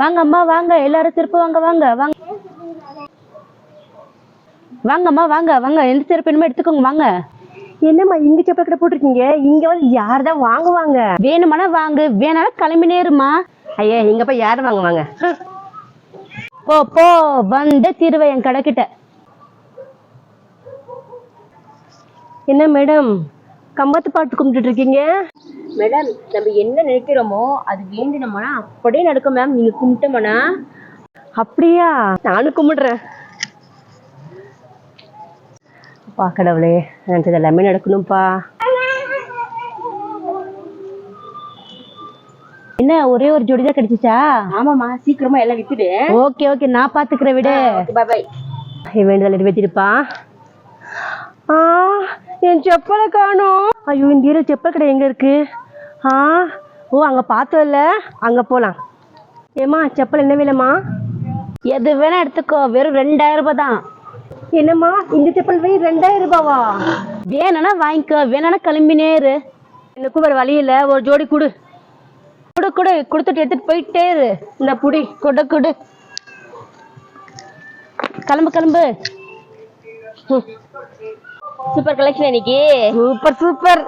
வாங்க அம்மா வாங்க. எல்லாரும் செருப்பு வாங்க வாங்க. வாங்க. வாங்கம்மா வாங்க வாங்க. எந்த செருப்பு வேணுமோ எடுத்துக்கோங்க வாங்க. என்னம்மா இங்க செப்பல் கடை போட்டிருக்கீங்க? இங்க வந்து யார் தான் வாங்குவாங்க? வேணுமானா வாங்கு. வேணாலும் கிளம்பி நேருமா ஐயா இங்க போய் யார் வாங்குவாங்க? போ போ. வந்து தீருவேன் என் கடைக்கிட்ட. என்ன மேடம் கம்பத்து பாட்டு கும்பிட்டுட்டு இருக்கீங்க? மேடம் நம்ம என்ன நினைக்கிறோமோ அது வேண்டினோம்னா அப்படியே நடக்கும் மேம். நீங்க கும்பிட்டோம்னா? அப்படியா? நானும் கும்பிடுறேன். அப்பா கடவுளே நினைச்சது எல்லாமே நடக்கணும்ப்பா என்ன ஒரே ஒரு ஜோடி தான் கிடைச்சிச்சா? ஆமாம்மா சீக்கிரமா எல்லாம் வித்துடு. ஓகே ஓகே நான் பாத்துக்கிறேன் விடு. பாய் பாய் வேண்டுதல் நிறைவேற்றிருப்பா ஆ என் செப்பலை காணோம். ஐயோ இந்த செப்பல் கடை எங்க இருக்கு? ஆ? ஓ அங்க பார்த்தோம்ல அங்க போலாம். ஏம்மா செப்பல் என்ன விலைம்மா? எது வேணா எடுத்துக்கோ வெறும் ரெண்டாயிரம் ரூபாய் தான். என்னம்மா இந்த செப்பல் வை ரெண்டாயிரம் ரூபாவா? வேணும்னா வாங்கிக்கோ வேணும்னா கிளம்பி நேரு எனக்கும் வேற வழி இல்ல ஒரு ஜோடி கொடு. குடு குடு கொடுத்துட்டு எடுத்துட்டு போயிட்டே இரு. இந்த புடி குடு குடு. கிளம்பு கிளம்பு. சூப்பர் கலெக்ஷன் இன்னைக்கு. Super super.